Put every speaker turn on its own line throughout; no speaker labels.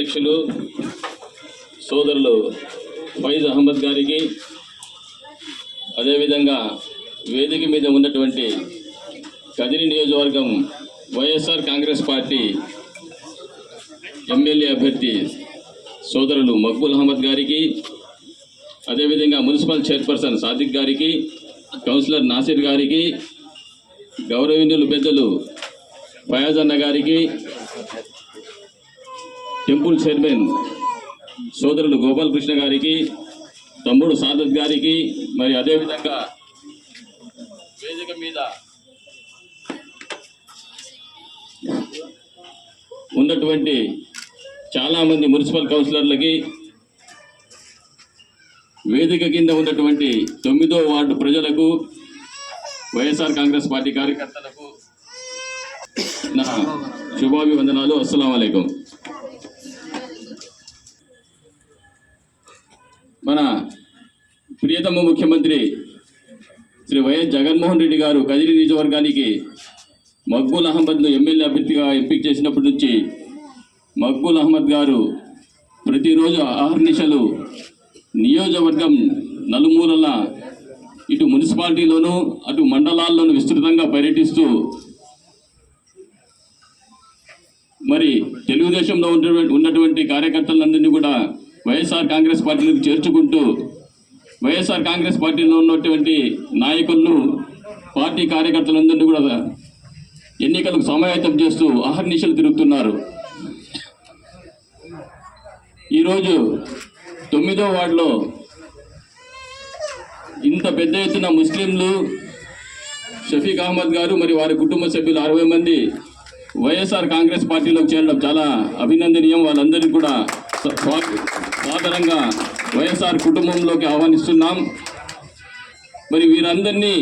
అధ్యక్షులు సోదరులు ఫైజ్ అహ్మద్ గారికి అదేవిధంగా వేదిక మీద ఉన్నటువంటి కదిరి నియోజకవర్గం వైఎస్ఆర్ కాంగ్రెస్ పార్టీ ఎమ్మెల్యే అభ్యర్థి సోదరులు మక్బుల్ అహ్మద్ గారికి అదేవిధంగా మున్సిపల్ చైర్పర్సన్ సాదిక్ గారికి కౌన్సిలర్ నాసిర్ గారికి గౌరవనీయులు పెద్దలు ఫయాజ్ అన్న గారికి టెంపుల్ చైర్మన్ సోదరుడు గోపాలకృష్ణ గారికి తమ్ముడు సాదత్ గారికి మరి అదేవిధంగా వేదిక మీద ఉన్నటువంటి చాలామంది మున్సిపల్ కౌన్సిలర్లకి వేదిక కింద ఉన్నటువంటి తొమ్మిదో వార్డు ప్రజలకు వైఎస్ఆర్ కాంగ్రెస్ పార్టీ కార్యకర్తలకు నా శుభాభివందనాలు. అస్సలం అయికం మన ప్రియతమ ముఖ్యమంత్రి శ్రీ వైఎస్ జగన్మోహన్ రెడ్డి గారు కదిరి నియోజకవర్గానికి మక్బూల్ అహ్మద్ను ఎమ్మెల్యే అభ్యర్థిగా ఎంపిక చేసినప్పటి నుంచి మక్బూల్ అహ్మద్ గారు ప్రతిరోజు ఆహర్నిశలు నియోజకవర్గం నలుమూలల ఇటు మున్సిపాలిటీలోనూ అటు మండలాల్లోనూ విస్తృతంగా పర్యటిస్తూ మరి తెలుగుదేశంలో ఉన్నటువంటి ఉన్నటువంటి కార్యకర్తలందరినీ కూడా వైఎస్ఆర్ కాంగ్రెస్ పార్టీలకు చేర్చుకుంటూ వైఎస్ఆర్ కాంగ్రెస్ పార్టీలో ఉన్నటువంటి నాయకులను పార్టీ కార్యకర్తలందరినీ కూడా ఎన్నికలకు సమాయత్తం చేస్తూ అహర్నిశలు తిరుగుతున్నారు. ఈరోజు తొమ్మిదో వార్డులో ఇంత పెద్ద ఎత్తున ముస్లింలు షఫీక్ అహ్మద్ గారు మరి వారి కుటుంబ సభ్యులు అరవై మంది వైఎస్ఆర్ కాంగ్రెస్ పార్టీలోకి చేరడం చాలా అభినందనీయం. వాళ్ళందరికీ కూడా స- సాదరంగా వైఎస్ఆర్ కుటుంబంలోకి ఆహ్వానిస్తున్నాం. మరి వీరందరినీ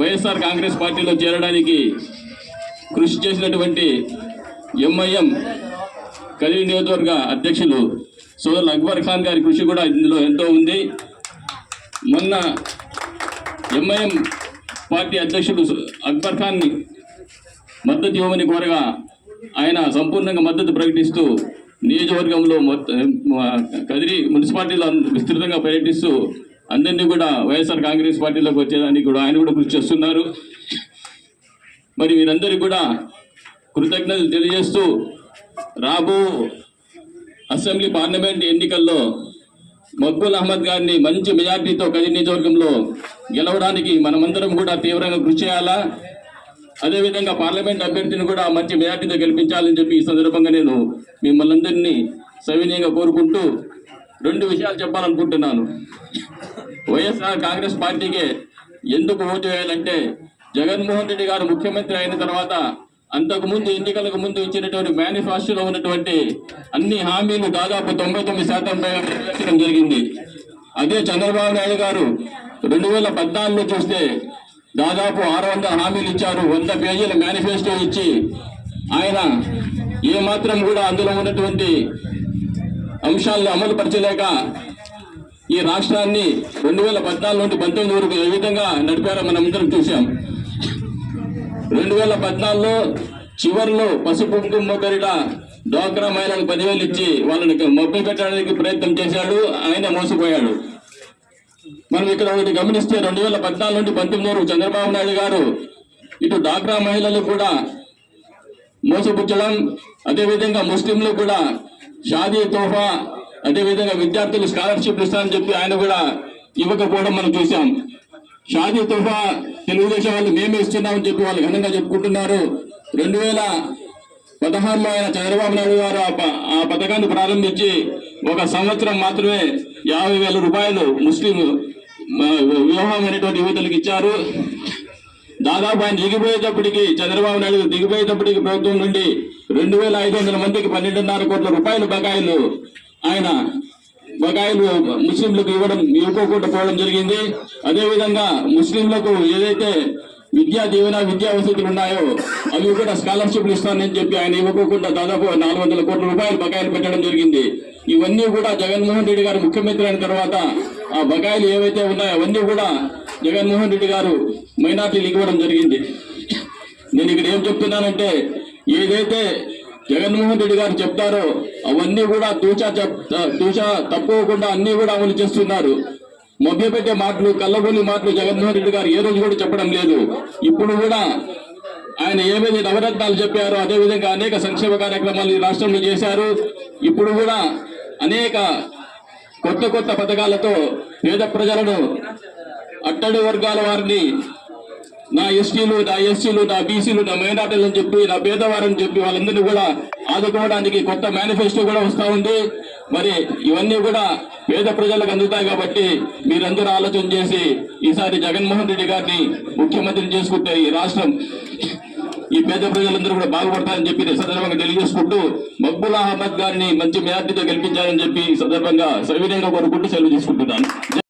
వైఎస్ఆర్ కాంగ్రెస్ పార్టీలో చేరడానికి కృషి చేసినటువంటి ఎంఐఎం కలివి నియోజకవర్గ అధ్యక్షులు సోదరులు అక్బర్ ఖాన్ గారి కృషి కూడా ఇందులో ఎంతో ఉంది. మొన్న ఎంఐఎం పార్టీ అధ్యక్షుడు అక్బర్ ఖాన్ని మద్దతు ఇవ్వమని కోరగా ఆయన సంపూర్ణంగా మద్దతు ప్రకటిస్తూ నియోజకవర్గంలో మొత్తం కదిరి మున్సిపాలిటీలో విస్తృతంగా పర్యటిస్తూ అందరినీ కూడా వైఎస్ఆర్ కాంగ్రెస్ పార్టీలోకి వచ్చేదానికి కూడా ఆయన కూడా కృషి చేస్తున్నారు. మరి వీరందరికీ కూడా కృతజ్ఞతలు తెలియజేస్తూ రాబో అసెంబ్లీ పార్లమెంట్ ఎన్నికల్లో మక్బుల్ అహ్మద్ గారిని మంచి మెజార్టీతో కదిరి నియోజకవర్గంలో గెలవడానికి మనమందరం కూడా తీవ్రంగా కృషి చేయాలా? అదేవిధంగా పార్లమెంట్ అభ్యర్థిని కూడా మంచి మెజార్టీతో గెలిపించాలని చెప్పి ఈ సందర్భంగా నేను మిమ్మల్ని అందరినీ సవినీయంగా కోరుకుంటూ రెండు విషయాలు చెప్పాలనుకుంటున్నాను. వైఎస్ఆర్ కాంగ్రెస్ పార్టీకి ఎందుకు ఓటు వేయాలంటే జగన్మోహన్ రెడ్డి గారు ముఖ్యమంత్రి అయిన తర్వాత అంతకు ముందు ఎన్నికలకు ముందు ఇచ్చినటువంటి మేనిఫెస్టోలో ఉన్నటువంటి అన్ని హామీలు దాదాపు తొంభై తొమ్మిది శాతం నెరవేర్చడం జరిగింది. అదే చంద్రబాబు నాయుడు గారు రెండు వేల పద్నాలుగులో చూస్తే దాదాపు ఆరు వందల హామీలు ఇచ్చారు. వంద పేజీల మేనిఫెస్టో ఇచ్చి ఆయన ఏమాత్రం కూడా అందులో ఉన్నటువంటి అంశాలను అమలు పరచలేక ఈ రాష్ట్రాన్ని రెండు వేల పద్నాలుగు నుండి పంతొమ్మిది వరకు ఏ విధంగా నడిపారో మనం అందరం చూసాం రెండు వేల పద్నాలుగులో చివరిలో పసుపు కుంకుమ పేరిట డోక్రా మహిళలకు పదివేలు ఇచ్చి వాళ్ళని మొబ్బై పెట్టడానికి ప్రయత్నం చేశాడు. ఆయన మోసపోయాడు. మనం ఇక్కడ ఒకటి గమనిస్తే రెండు వేల పద్నాలుగు నుండి పంతొమ్మిది వరకు చంద్రబాబు నాయుడు గారు ఇటు డాక్రా మహిళలు కూడా మోసపుచ్చడం అదేవిధంగా ముస్లింలు కూడా షాదీ తోఫా అదేవిధంగా విద్యార్థులు స్కాలర్షిప్ ఇస్తారని చెప్పి ఆయన కూడా ఇవ్వకపోవడం మనం చూసాం షాదీ తోఫా తెలుగుదేశం వాళ్ళు మేమే ఇస్తున్నామని చెప్పి వాళ్ళు ఘనంగా చెప్పుకుంటున్నారు. రెండు వేల పదహారులో ఆయన చంద్రబాబు నాయుడు గారు ఆ ప- ఆ పథకాన్ని ప్రారంభించి ఒక సంవత్సరం మాత్రమే యాభై వేల రూపాయలు ముస్లిం వివాహం అనేటువంటి యువతలకు ఇచ్చారు. దాదాపు ఆయన దిగిపోయేటప్పటికి చంద్రబాబు నాయుడు దిగిపోయేటప్పటికి ప్రభుత్వం నుండి రెండు వేల ఐదు వందల మందికి పన్నెండున్నర కోట్ల రూపాయలు బకాయిలు ఆయన బకాయిలు ముస్లింలకు ఇవ్వడం ఇవ్వకోకుండా పోవడం జరిగింది. అదేవిధంగా ముస్లింలకు ఏదైతే విద్యా దీవెన విద్యా వసతులు ఉన్నాయో అవి కూడా స్కాలర్షిప్లు ఇస్తానని చెప్పి ఆయన ఇవ్వకోకుండా దాదాపు నాలుగు వందల కోట్ల రూపాయలు బకాయిలు పెట్టడం జరిగింది. ఇవన్నీ కూడా జగన్మోహన్ రెడ్డి గారు ముఖ్యమంత్రి అయిన తర్వాత ఆ బకాయిలు ఏవైతే ఉన్నాయో అవన్నీ కూడా జగన్మోహన్ రెడ్డి గారు మైనార్టీలు ఇవ్వడం జరిగింది. నేను ఇక్కడ ఏం చెప్తున్నానంటే ఏదైతే జగన్మోహన్ రెడ్డి గారు చెప్తారో అవన్నీ కూడా తూచా చెప్ తూచా తప్పకుండా అన్ని కూడా అమలు చేస్తున్నారు. మభ్యపెట్టే మాటలు కల్లబొల్లి మాటలు జగన్మోహన్ రెడ్డి గారు ఏ రోజు కూడా చెప్పడం లేదు. ఇప్పుడు కూడా ఆయన ఏవైతే నవరత్నాలు చెప్పారో అదే విధంగా అనేక సంక్షేమ కార్యక్రమాలు ఈ రాష్ట్రంలో చేశారు. ఇప్పుడు కూడా అనేక కొత్త కొత్త పథకాలతో పేద ప్రజలను అట్టడి వర్గాల వారిని నా ఎస్టీలు నా ఎస్సీలు నా బీసీలు నా మైనార్టీలు అని చెప్పి నా పేదవారని చెప్పి వాళ్ళందరినీ కూడా ఆదుకోవడానికి కొత్త మేనిఫెస్టో కూడా వస్తూ ఉంది. మరి ఇవన్నీ కూడా పేద ప్రజలకు అందుతాయి కాబట్టి మీరందరూ ఆలోచన చేసి ఈసారి జగన్మోహన్ రెడ్డి గారిని ముఖ్యమంత్రిని చేసుకుంటే ఈ రాష్ట్రం ఈ పేద ప్రజలందరూ కూడా బాగుపడతారని చెప్పి సందర్భంగా తెలియజేసుకుంటూ మక్బుల్ అహ్మద్ గారిని మంచి మెజార్టీతో గెలిపించాలని చెప్పి ఈ సందర్భంగా సవినయంగా కోరుకుంటూ సెలవు తీసుకుంటున్నాను.